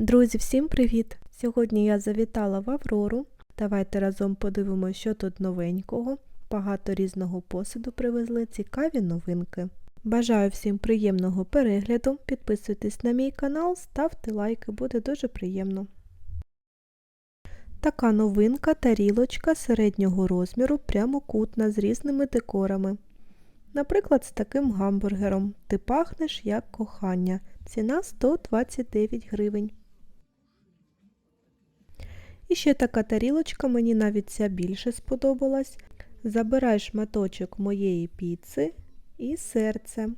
Друзі, всім привіт! Сьогодні я завітала в Аврору. Давайте разом подивимося, що тут новенького. Багато різного посуду привезли, цікаві новинки. Бажаю всім приємного перегляду. Підписуйтесь на мій канал, ставте лайки, буде дуже приємно. Така новинка тарілочка середнього розміру, прямокутна з різними декорами. Наприклад, з таким гамбургером Ти пахнеш як кохання. Ціна 129 гривень. І ще така тарілочка, мені навіть ця більше сподобалась. Забирай шматочок моєї піци і серце.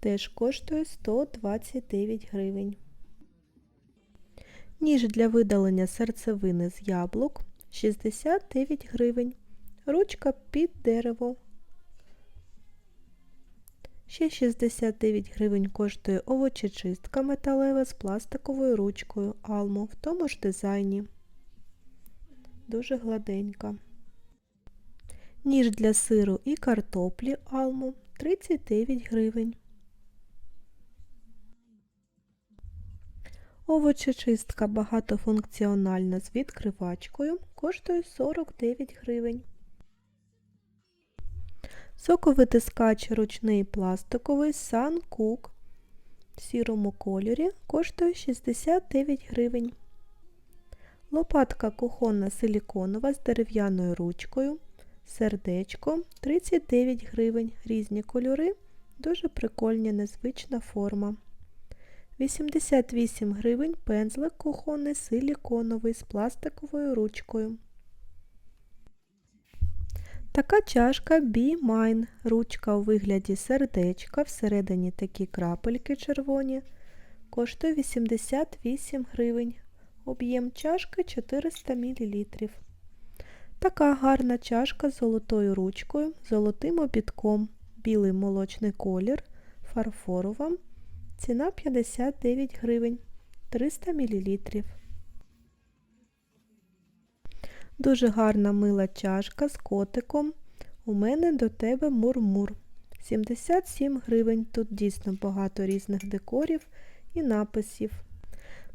Теж коштує 129 гривень. Ніж для видалення серцевини з яблук 69 гривень. Ручка під дерево. Ще 69 гривень коштує овочечистка металева з пластиковою ручкою Almo в тому ж дизайні. Дуже гладенька. Ніж для сиру і картоплі Almo 39 гривень. Овочечистка багатофункціональна з відкривачкою коштує 49 гривень. Соковитискач ручний пластиковий Sun Cook в сірому кольорі коштує 69 гривень. Лопатка кухонна силіконова з дерев'яною ручкою. Сердечко 39 гривень. Різні кольори. Дуже прикольні, незвична форма. 88 гривень пензлик кухонний силіконовий з пластиковою ручкою. Така чашка Be Mine. Ручка у вигляді сердечка, всередині такі крапельки червоні. Коштує 88 гривень. Об'єм чашки 400 мл. Така гарна чашка з золотою ручкою, золотим обідком, білий молочний колір, фарфорова. Ціна 59 гривень 300 мл. Дуже гарна мила чашка з котиком. У мене до тебе мурмур. 77 гривень. Тут дійсно багато різних декорів і написів.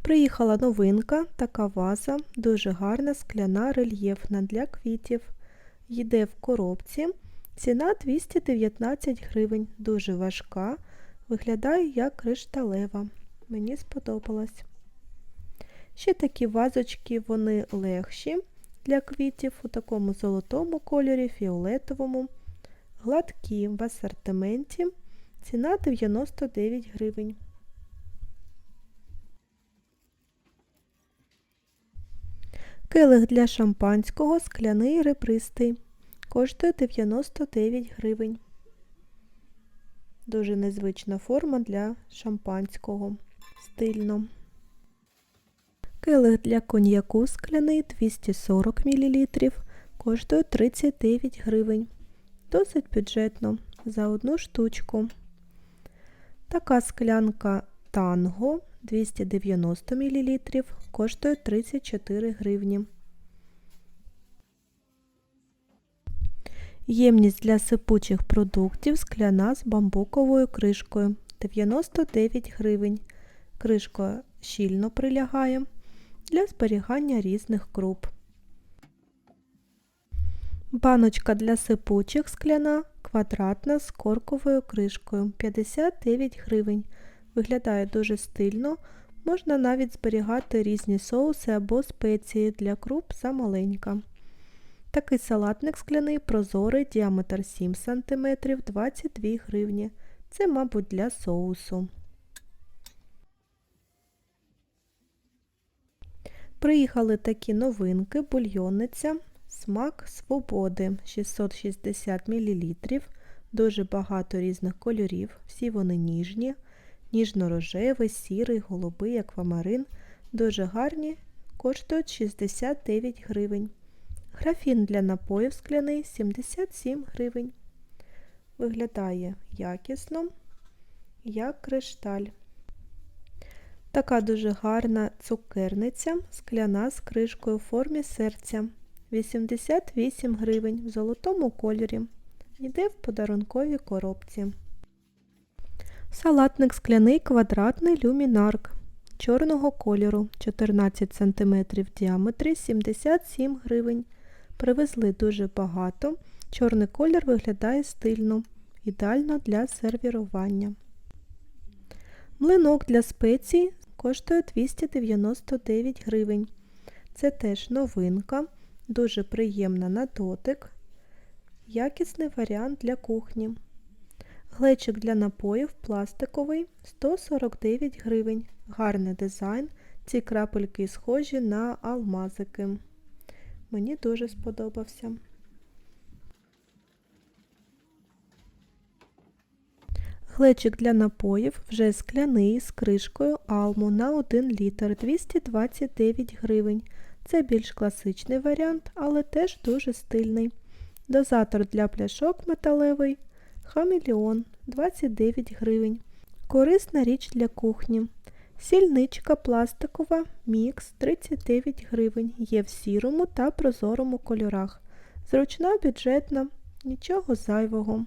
Приїхала новинка, така ваза, дуже гарна, скляна, рельєфна для квітів. Йде в коробці. Ціна 219 гривень. Дуже важка. Виглядає як кришталева. Мені сподобалось. Ще такі вазочки, вони легші для квітів у такому золотому кольорі, фіолетовому, гладкі в асортименті. Ціна 99 гривень. Келих для шампанського скляний ребристий. Коштує 99 гривень. Дуже незвична форма для шампанського. Стильно. Келих для коньяку скляний 240 мл. Коштує 39 гривень. Досить бюджетно за одну штучку. Така склянка танго 290 мл. Коштує 34 гривні. Ємність для сипучих продуктів скляна з бамбуковою кришкою 99 гривень. Кришка щільно прилягає для зберігання різних круп. Баночка для сипучих скляна квадратна з корковою кришкою 59 гривень. Виглядає дуже стильно. Можна навіть зберігати різні соуси або спеції для круп замаленька. Такий салатник скляний прозорий, діаметр 7 см 22 гривні. Це, мабуть, для соусу. Приїхали такі новинки, бульйонниця, смак свободи 660 мл. Дуже багато різних кольорів, всі вони ніжні, ніжно-рожевий, сірий, голубий, аквамарин. Дуже гарні, коштують 69 гривень. Графін для напоїв скляний 77 гривень. Виглядає якісно, як кришталь. Така дуже гарна цукерниця, скляна з кришкою у формі серця. 88 гривень в золотому кольорі. Йде в подарунковій коробці. Салатник скляний квадратний люмінарк чорного кольору 14 см в діаметрі 77 гривень. Привезли дуже багато. Чорний колір виглядає стильно, ідеально для сервірування. Млинок для спецій коштує 299 гривень. Це теж новинка, дуже приємна на дотик, якісний варіант для кухні. Глечик для напоїв пластиковий 149 гривень. Гарний дизайн. Ці крапельки схожі на алмазики. Мені дуже сподобався. Глечик для напоїв вже скляний з кришкою Алму на 1 літр 229 гривень. Це більш класичний варіант, але теж дуже стильний. Дозатор для пляшок металевий Хамелеон 29 гривень. Корисна річ для кухні. Сільничка пластикова мікс 39 гривень. Є в сірому та прозорому кольорах. Зручна бюджетна, нічого зайвого.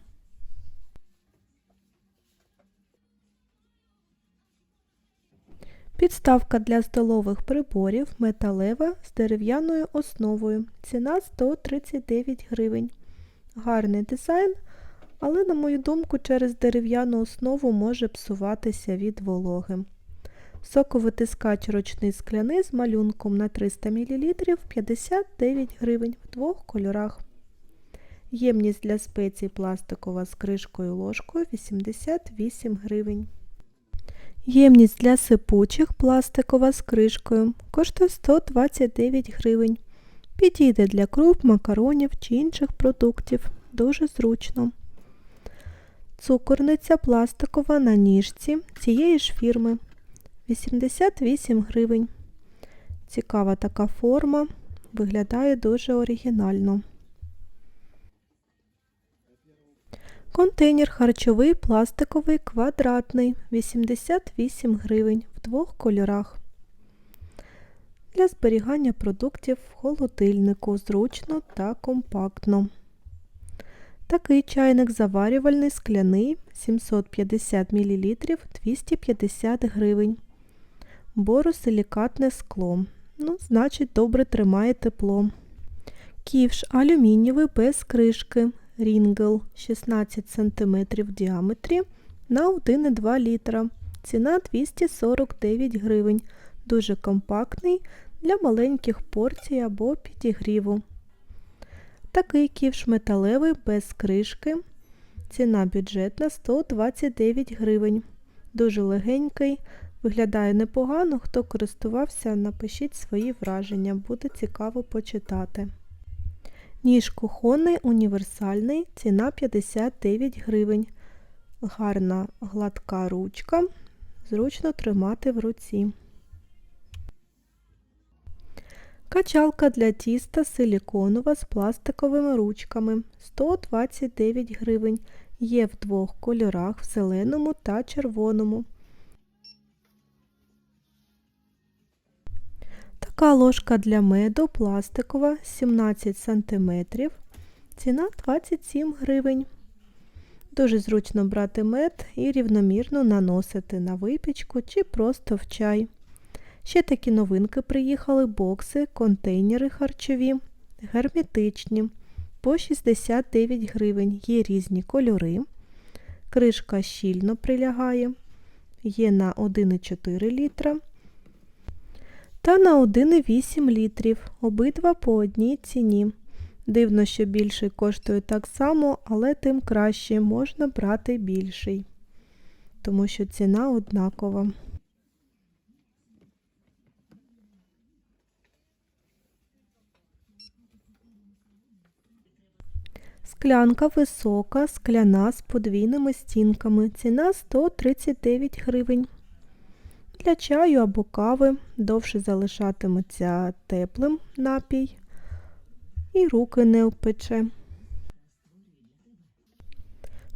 Підставка для столових приборів металева з дерев'яною основою. Ціна 139 гривень. Гарний дизайн, але, на мою думку, через дерев'яну основу може псуватися від вологи. Соковитискач ручний скляний з малюнком на 300 мл 59 гривень в двох кольорах. Ємність для спецій пластикова з кришкою ложкою 88 гривень. Ємність для сипучих пластикова з кришкою коштує 129 гривень. Підійде для круп, макаронів чи інших продуктів. Дуже зручно. Цукорниця пластикова на ніжці цієї ж фірми 88 гривень. Цікава така форма, виглядає дуже оригінально. Контейнер харчовий пластиковий квадратний 88 гривень в двох кольорах. Для зберігання продуктів в холодильнику зручно та компактно. Такий чайник заварювальний скляний 750 мл 250 гривень. Боросилікатне скло. Ну, значить, добре тримає тепло. Ківш алюмінієвий без кришки. Рінгл 16 см в діаметрі на 1,2 літра. Ціна 249 гривень. Дуже компактний для маленьких порцій або підігріву. Такий ківш металевий без кришки. Ціна бюджетна 129 гривень. Дуже легенький, виглядає непогано. Хто користувався, напишіть свої враження, буде цікаво почитати. Ніж кухонний універсальний, ціна 59 гривень. Гарна гладка ручка, зручно тримати в руці. Качалка для тіста силіконова з пластиковими ручками 129 гривень. Є в двох кольорах в зеленому та червоному. Така ложка для меду пластикова 17 см. Ціна 27 гривень. Дуже зручно брати мед і рівномірно наносити на випічку чи просто в чай. Ще такі новинки приїхали бокси, контейнери харчові, герметичні по 69 гривень. Є різні кольори. Кришка щільно прилягає, є на 1,4 літра та на 1,8 літрів. Обидва по одній ціні. Дивно, що більший коштує так само, але тим краще можна брати більший, тому що ціна однакова. Склянка висока, скляна з подвійними стінками. Ціна 139 гривень. Для чаю або кави довше залишатиметься теплим напій і руки не впече.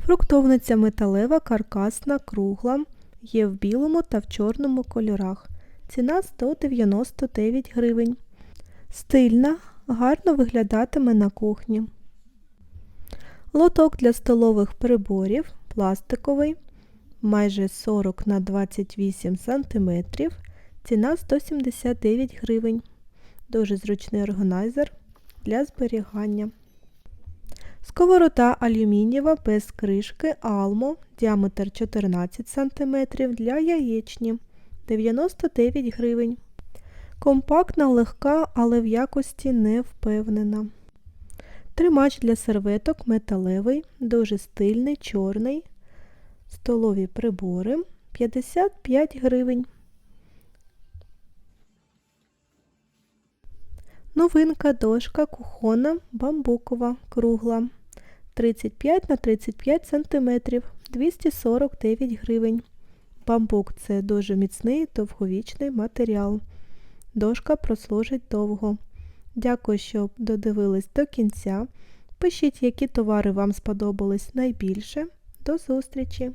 Фруктовниця металева, каркасна, кругла. Є в білому та в чорному кольорах. Ціна 199 гривень. Стильна, гарно виглядатиме на кухні. Лоток для столових приборів пластиковий, майже 40 на 28 см. Ціна 179 гривень. Дуже зручний органайзер для зберігання. Сковорода алюмінієва без кришки Almo, діаметр 14 см для яєчні 99 гривень. Компактна, легка, але в якості не впевнена. Тримач для серветок металевий, дуже стильний, чорний. Столові прибори 55 гривень. Новинка дошка кухонна бамбукова кругла 35 на 35 см 249 гривень. Бамбук це дуже міцний довговічний матеріал. Дошка прослужить довго. Дякую, що додивились до кінця. Пишіть, які товари вам сподобались найбільше. До зустрічі!